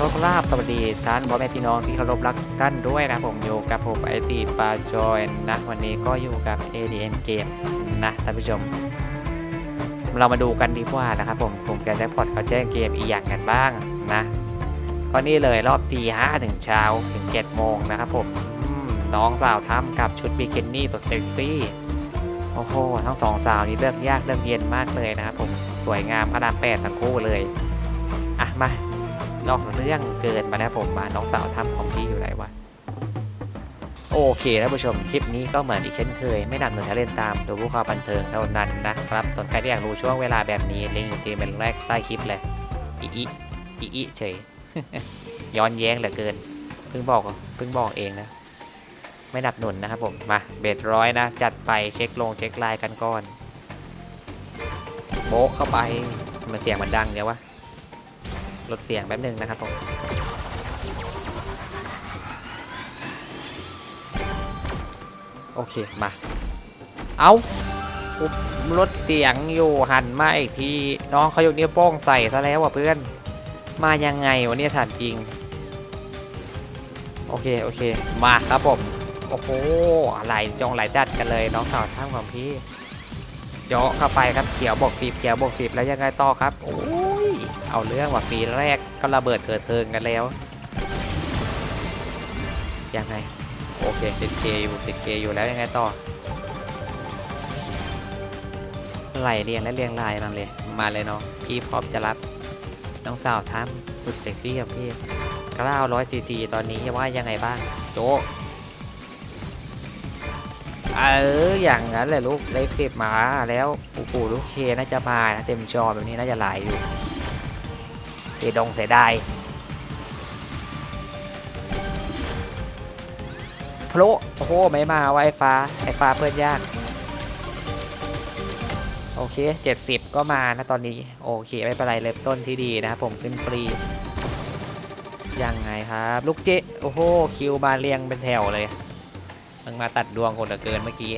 ขอกราบสวัสดีท่านพ่อแม่พี่น้องที่เคารพรักท่านด้วยนะผมอยู่กับผมไอตีปาจอยนะ วันนี้ก็อยู่กับ ADM เกมนะท่านผู้ชม เรามาดูกันดีกว่านะครับผมผมแกแจ็คพอตเขาแจ้งเกมอีกอย่างกันบ้างนะก็นี่เลยรอบตีห้าถึงเช้าถึงเจ็ดโมงนะครับผมมน้องสาวทำกับชุดบิกินี่สดเซ็กซี่ โอ้โห ทั้งสองสาวนี้เลือกยากเลือกเย็นมากเลยนะครับผมสวยงามพระรามแปดทั้งคู่เลย อะมา นอกเรื่องเกินมานะผมมาน้องสาวทำของพี่อยู่ไหนวะโอเคท่านผู้ชมคลิปนี้ก็เหมือนอีกเช่นเคย ไม่นำหนุนทะเล่นตามดูผู้ข่าวบันเทิงเท่านั้นนะครับสนใครที่อยากรู้ช่วงเวลาแบบนี้ลิงก์อยู่ที่เป็นแรกใต้คลิปเลยอีอีอีอีเฉยย้อนแย้งเหลือเกินเพิ่งบอกเพิ่งบอกเองนะ ไม่ดับหนุนนะครับผมมาเบ็ดร้อยนะ จัดไปเช็คลงเช็คไลน์กันก่อนโบะเข้าไปมันเสียงมันดังเดี๋ยววะ ลดเสียงแป๊บหนึงนะครับผมโอเค มา เอาอุบลดเสียงอยู่หันมาอีกที น้องเขายกนิ้วโป้งใส่ซะแล้วว่ะเพื่อน มายังไงวะเนี่ยถามจริง โอเค โอเค มาครับผม โอ้โหไหลจงไหลจัดกันเลย น้องสาวท่ามของพี่เจาะเข้าไปครับเขียวบวกฟีบเขียวบวกฟีบแล้วยังไงต่อครับ โอ้ เอาเรื่องว่าฟีแรกก็ระเบิดเกิดเทิงกันแล้ว ยังไง โอเคติดเคอยู่ติดเคอยู่แล้วยังไงต่อไหลเรียงและเรียงลายมาเลย มาเลยเนาะพี่พร้อมจะรับ น้องสาวทำสุดเซ็กซี่กับพี่กล้าวร้อยจีจีตอนนี้ว่ายังไงบ้าง โจเอออย่างนั้นแหละลูกเลขสิบมาแล้วปู่ปู่ลูกเคน่าจะมานะเต็มจอแบบนี้น่าจะหลายอยู่ เสียดงเสียดายโพลโอ้โห ไม่มาไวะไอ้ฟ้า ไอ้ฟ้าเพื่อนยาก โอเค 70 ก็มานะตอนนี้ โอเค ไม่เป็นไรเริ่มต้นที่ดีนะครับผมขึ้นฟรี ยังไงครับ ลูกเจโอ้โห คิวมาเรียงเป็นแถวเลยมึงมาตัดดวงคนเหลือเกินเมื่อกี้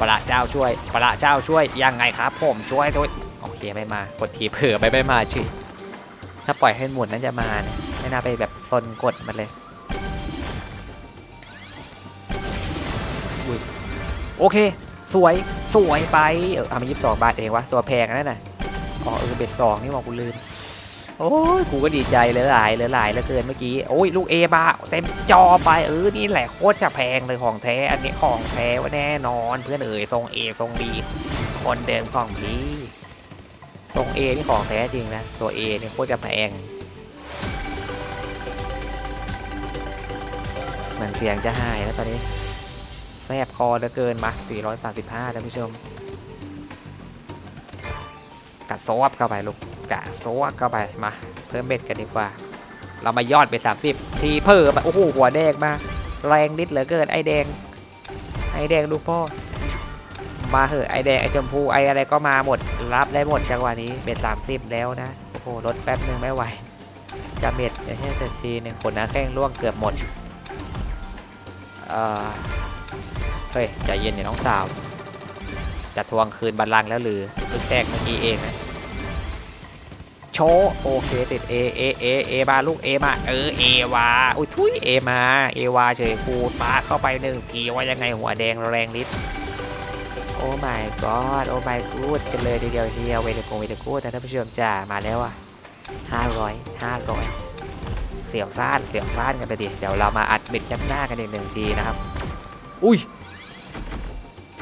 ประเจ้าช่วยประเจ้าช่วย ยังไงครับ ผมช่วยด้วยโอเคไม่มากดทีเผื่อไปไม่มาชื่อ ถ้าปล่อยให้หมุนนั้นจะมาเนี่ยไม่น่าไปแบบซนกดมันเลยโอเค สวยสวยไป เออเอามายี่สิบสองบาทเองวะตัวแพงนั่นน่ะอ๋อเออเบ็ดสองนี่บอกกูลืมโอ้ยกูก็ดีใจเลยหลายเลยหลายเหลือเกินเมื่อกี้โอ้ยลูกเอบาเต็มจอไปเออนี่แหละโคตรจะแพงเลยของแท้ อันนี้ของแท้ว่าแน่นอนเพื่อนเอ๋ยทรงเอทรงดีคนเดิมของพี่ ทรงเอนี่ของแท้จริงนะ ตัวเอนี่โคตรจะแพงเหมือนเสียงจะหายแล้วตอนนี้แสบคอเหลือเกินมา435ท่านผู้ชมกัดโซบเข้าไปลูกกะโซะเข้าไปมาเพิ่มเบ็ดกันดีกว่า เรามายอดไป 30 ทีเพิ่มโอ้โหหัวแดงมาแรงนิดเหลือเกินไอแดงไอแดงลูกพ่อ มาเหอะไอแดงไอชมพูไออะไรก็มาหมดรับได้หมดจังหวะนี้เบ็ด30แล้วนะโอ้โหลดแป๊บนึงไม่ไหวจะเบ็ดแค่แต่ทีหนึ่งคนนะแข้งล่วงเกือบหมดเออเฮ้ยใจเย็นอย่าน้องสาวจะทวงคืนบัลลังก์แล้วหรือเพิ่งแตกเมื่อกี้เองนะโชว์โอเคติด A A A A มาลูก A มาเออ A วาอุ้ยทุย A มา A วาเฉยกูปาเข้าไปหนึ่งทีว่ายังไงหัวแดงแรงนิด โอ้ my god โอ้ my good กันเลยทีเดียวเดียวเวทโกเวทกูแต่ท่านผู้ชมจ้ามาแล้วอะห้าร้อยห้าร้อยเสียวซ่านเสียวซ่านกันไปดิเดี๋ยวเรามาอัดเบ็ดยับหน้ากันอีกหนึ่งทีนะครับ อุ้ย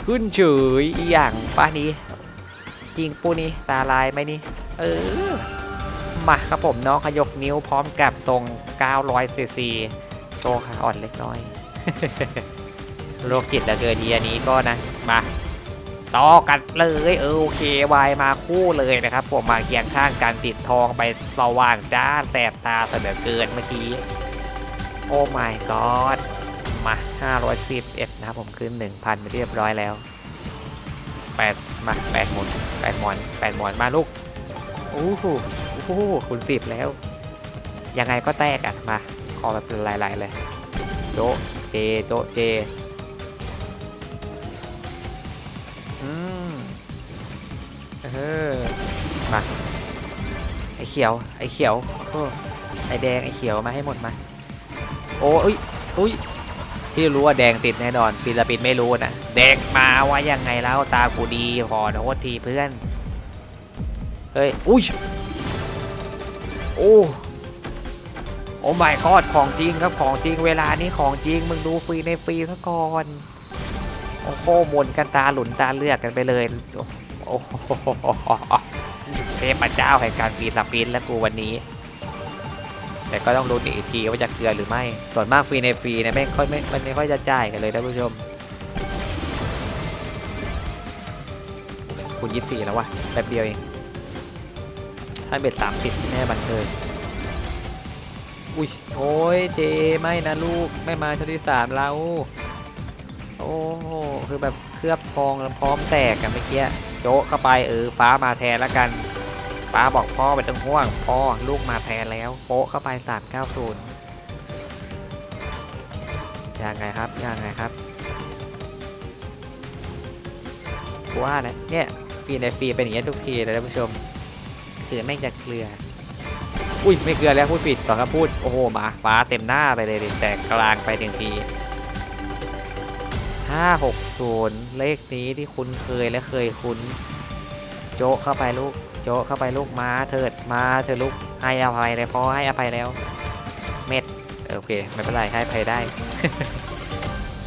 ขึ้นเฉยอีหยังป้านี้จริงปูนี่ตาลายไหมนี่ เออ มาครับผมน้องขยกนิ้วพร้อมกับทรง900ซีซีโชว์ขาอ่อนเล็กน้อย โรคจิตเหลือเกินทีอันนี้ก็นะ มา ต่อกันเลยเออโอเควายมาคู่เลยนะครับ ผมมาเคียงข้างกันติดทองไปสว่างจ้าแสบตาเสนอเกินเมื่อกี้ โอ้ my god มา 511 นะครับผมขึ้น 1,000ไปเรียบร้อยแล้ว 8 มา 8 หมุน 8 หมอน 8 หมอนมาลูกโอ้โหโอ้โหคูณ10แล้ว ยังไงก็แตกอะ มา ขอแบบหลายๆเลย โจเจ โจเจ ออมาไอเขียวไอเขียวโอ้ไอแดงไอเขียวมาให้หมดมา โอ้อุ้ยอุ้ยที่รู้ว่าแดงติดแน่นอนฟิลิปปินไม่รู้นะแดงมาว่ายังไงแล้วตากูดีขอโทษทีเพื่อนเฮ้ยอุ้ยโอ้โอ้ my god ของจริงครับของจริงเวลานี้ของจริงมึงดูฟรีในฟรีซะก่อนโอ้โหหมนกันตาหลุนตาเลือกกันไปเลย โอ้โหเทพเจ้าแห่งการฟรีสปินแล้วกูวันนี้ แต่ก็ต้องรู้อีกทีว่าจะเกลือหรือไม่ ส่วนมากฟรีในฟรีเนี่ยไม่ค่อยไม่ไม่ค่อยจะจ่ายกันเลยท่านผู้ชม คุณยี่สี่แล้ววะแป๊บเดียวเองถ้าเบ็ดสามสิบแน่บันเทิงอุ้ยโอ้ยเจไม่นะลูกไม่มาชั้นที่สามเราโอ้โหคือแบบเคลือบทองแล้วพร้อมแตกกันเมื่อกี้ โจะเข้าไปเออฟ้ามาแทนแล้วกันป้าบอกพ่อไปต้องห่วงพ่อลูกมาแทนแล้วโป๊ะเข้าไปสามเก้าศูนย์ยังไงครับยังไงครับกูว่านะเนี่ยฟีในฟีเป็นอย่างนี้ทุกทีเลยท่านผู้ชมคือแม่งจะเกลืออุ้ยไม่เกลือแล้วพูดผิดต่อครับพูดโอ้โหมาฟ้าเต็มหน้าไปเลยแตกกลางไปหนึ่งที 560 เลขนี้ที่คุ้นเคยและเคยคุ้น โจะเข้าไปลูก โจะเข้าไปลูกมาเถิดมาเถิดลูกให้อภัยเลยพอให้อภัยแล้ว เม็ดโอเคไม่เป็นไรให้อภัยได้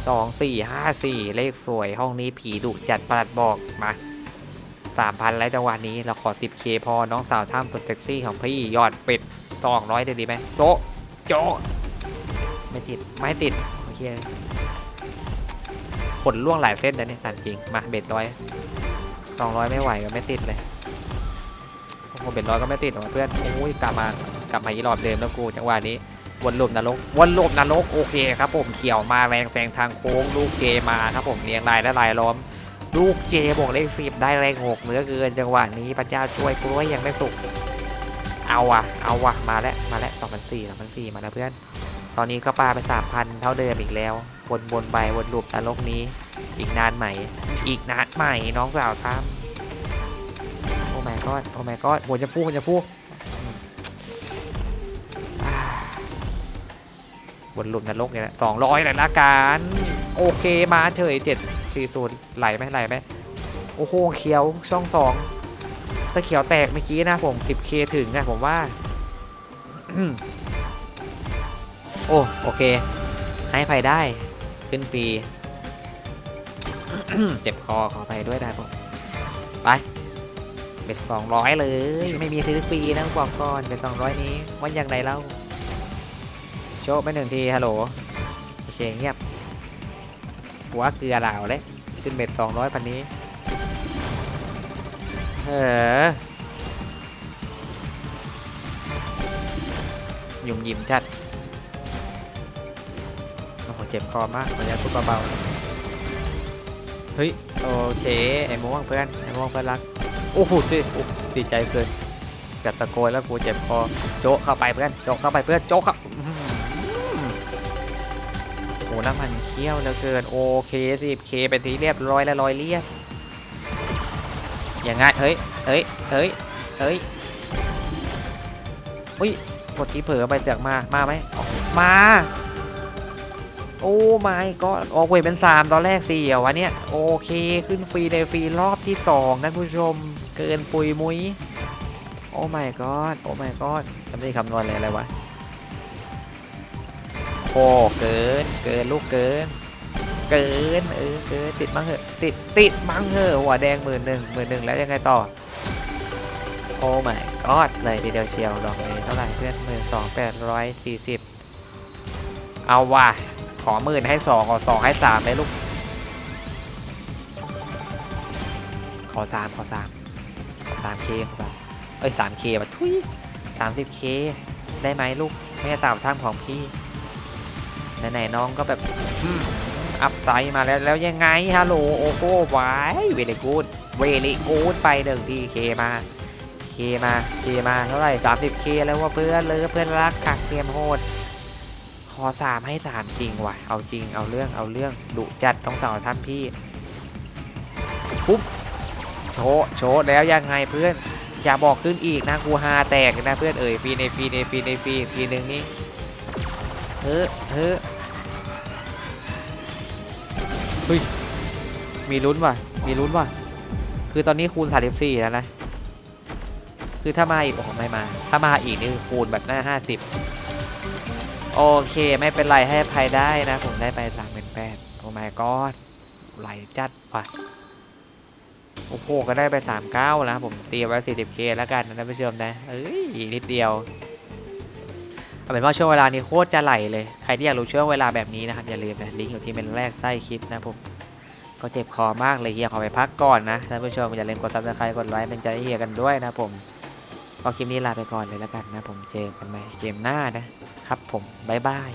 สองสี่ห้าสี่เลขสวยห้องนี้ผีดุจัดประหลัดบอกมาสามพันแล้วจังหวะนี้เราขอ 10k พอน้องสาวท่ามสุดเซ็กซี่ของพี่ยอดปิดสองร้อยได้ดีไหมโจะโจะไม่ติด ไม่ติด โอเค ขนล่วงหลายเส้นนะเนี่ยตามจริง มาเบ็ดร้อยสองร้อยไม่ไหวก็ไม่ติดเลยโอ้โหเบ็ดร้อยก็ไม่ติดหรอกเพื่อนโอ้ยกลับมากลับมาอีรอบเดิมแล้วกูจังหวะนี้วนลมนรกวนลมนรกโอเคครับผมเขียวมาแรงแซงทางโค้งลูกเจมาครับผมเรียงรายและลายล้อม ลูกเจบวกเลขสิบได้แรงหกเหลือเกินจังหวะนี้พระเจ้าช่วยกล้วยยังไม่สุกเอาวะเอาวะมาแล้วมาแล้วสองพันสี่สองพันสี่มาแล้วเพื่อน ตอนนี้ก็ปลาไปสามพันเท่าเดิมอีกแล้ว วนบนไปวนลูปนรกนี้ อีกนานใหม่ อีกนานใหม่น้องสาวทำโอ้ my god โอ้ my god หัวจะพูหัวจะพูดอ่าวนลูปนรกเนี่ยสองร้อยเลยละกันโอเคมาเฉยเจ็ดสี่ศูนย์ไหลไหมไหลไหมโอ้โหเขียวช่องสองถ้าเขียวแตกเมื่อกี้นะผม 10k ถึงนะผมว่า โอ้ โอเค ให้ไฟได้ ขึ้นฟรี เจ็บคอขอไปด้วยได้ปะไปเบ็ดสองร้อยเลย ไม่มีซื้อฟรีนะบอกก่อนเบ็ดสองร้อยนี้วันอย่างไรเล่าโชว์ไปหนึ่งทีฮัลโหลโอเคเงียบหัวเกลือเหล่าเลยขึ้นเบ็ดสองร้อยพันนี้เออหยุ่มหยิมชัดโอ้โห เจ็บคอมากขออนุญาตพูดเบาๆเฮ้ยโอเคไอ้ม่วงเพื่อนไอ้ม่วงเพื่อนรักโอ้โหดีดีใจเกินกับตะโกนแล้วกูเจ็บคอโจ๊ะเข้าไปเพื่อนโจ๊ะเข้าไปเพื่อนโจะเข้าอื้อหือโอ้น้ำมันเคี้ยวเหลือเกินโอเคสิเคเป็นทีเรียบร้อยแล้วร้อยเรียบอย่างงั้นเฮ้ยเฮ้ยเฮ้ยเฮ้ยอุ้ยกดที่เผลอไปเสือกมามาไหมมา โอ้ไม่ก็ออกเวทเป็น 3 ตอนแรกสี่เหรอวะเนี่ย โอเคขึ้นฟรีในฟรีรอบที่2ท่านผู้ชม เกินปุยมุ้ย โอ้ไม่ก็โอ้ไม่ก็จำได้คำนวณเลยอะไรวะโอ้เกินเกินลูกเกิน เกินเออเกินติดมั้งเหอะติดติดมั้งเหอะหัวแดงหมื่นหนึ่งหมื่นหนึ่งแล้วยังไงต่อโอ้ไม่ก็เลยทีเดียวเชียวดอกนี้เท่าไหร่เพื่อนหมื่นสองแปดร้อยสี่สิบเอาว่ะ ขอหมื่นให้สองขอสองให้สามเลยลูก ขอสามขอสามขอสามเคขอสามเอ้ยสามเคมาทุยสามสิบเคได้ไหมลูกแม่สาวท่ามของพี่ไหนๆน้องก็แบบอัพไซด์มาแล้วแล้วยังไงฮัลโหลโอ้โหไว้เวลิกูดเวลิกูดไปหนึ่งทีเคมาเคมาเคมาเท่าไหร่สามสิบเคแล้วว่าเพื่อนเลยเพื่อนรักขักเตรียมโหด อสามให้สามจริงว่ะ เอาจริง เอาเรื่อง เอาเรื่องดุจัดต้องสั่งท่านพี่ ปุ๊บ โชว์โชว์แล้วยังไงเพื่อน อย่าบอกขึ้นอีกนะกูฮาแตกนะเพื่อนเอ่ยฟีในฟีในฟีในฟีทีหนึ่งนี่เฮ้อเฮ้อเฮ้ย มีลุ้นว่ะ มีลุ้นว่ะ คือตอนนี้คูณ34แล้วนะ คือถ้ามาอีกโอ้โหไม่มา ถ้ามาอีกนี่คูณแบบหน้า50 โอเค ไม่เป็นไรให้ภัยได้นะ ผมได้ไปสามเป็นแปดโอ้ my god ไหลจัดว่ะโอ้โหก็ได้ไปสามเก้าแล้วผมเตรียมไว้สี่สิบเคแล้วกันนะท่านผู้ชมนะเอ้ยอีกนิดเดียวเอาเป็นว่าช่วงเวลานี้โคตรจะไหลเลย ใครที่อยากรู้ช่วงเวลาแบบนี้นะครับอย่าลืมนะลิงก์อยู่ที่เป็นแรกใต้คลิปนะผมก็เจ็บคอมากเลยเฮียขอไปพักก่อนนะท่านผู้ชมอย่าลืมกดซับสไครต์กดไลค์เป็นใจเฮียกันด้วยนะผม ก็คลิปนี้ลาไปก่อนเลยแล้วกันนะผมเจอกันใหม่เกมหน้านะครับผมบ๊ายบาย